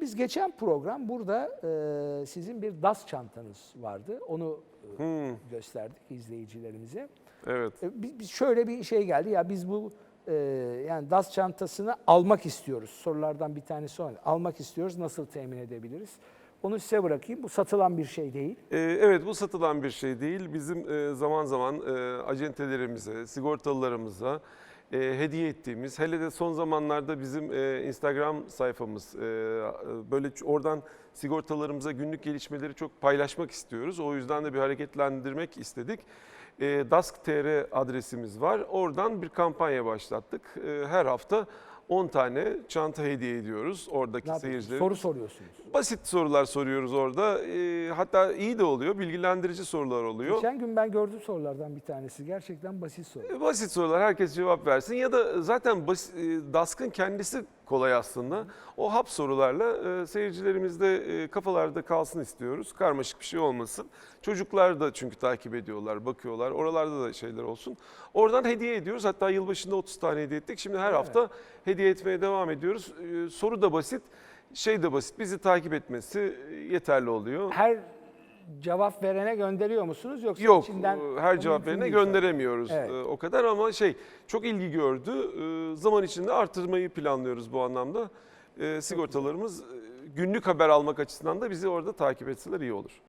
Biz geçen program burada e, sizin bir DAS çantanız vardı. Onu e, gösterdik izleyicilerimize. evet. E, Biz, biz şöyle bir şey geldi ya biz bu e, yani DAS çantasını almak istiyoruz. Sorulardan bir tanesi o. Almak istiyoruz. Nasıl temin edebiliriz? Onu size bırakayım. Bu satılan bir şey değil. Ee, evet bu satılan bir şey değil. Bizim e, zaman zaman e, acentelerimize, sigortalılarımıza e, hediye ettiğimiz, hele de son zamanlarda bizim e, Instagram sayfamız, e, böyle oradan sigortalarımıza günlük gelişmeleri çok paylaşmak istiyoruz. O yüzden de bir hareketlendirmek istedik. E, Dask.tr adresimiz var. Oradan bir kampanya başlattık. E, her hafta 10 tane çanta hediye ediyoruz oradaki Ne seyircilere. Soru soruyorsunuz. Basit sorular soruyoruz orada. Ee, hatta iyi de oluyor, bilgilendirici sorular oluyor. Geçen gün ben gördüm sorulardan bir tanesi. Gerçekten basit soru. Ee, Basit sorular herkes cevap versin ya da zaten bas, e, Dask'ın kendisi kolay aslında. O hap sorularla e, seyircilerimizde e, kafalarda kalsın istiyoruz. Karmaşık bir şey olmasın. Çocuklar da çünkü takip ediyorlar, bakıyorlar. Oralarda da şeyler olsun. Oradan hediye ediyoruz. Hatta yılbaşında 30 tane hediye ettik. Şimdi her Evet. hafta hediye etmeye devam ediyoruz. Ee, Soru da basit, şey de basit. Bizi takip etmesi yeterli oluyor. Her cevap verene gönderiyor musunuz yoksa Yok, içinden e, her cevap verene gönderemiyoruz Evet. e, o kadar ama şey çok ilgi gördü. E, Zaman içinde artırmayı planlıyoruz bu anlamda. E, Sigortalarımız e, günlük haber almak açısından da bizi orada takip etseler iyi olur.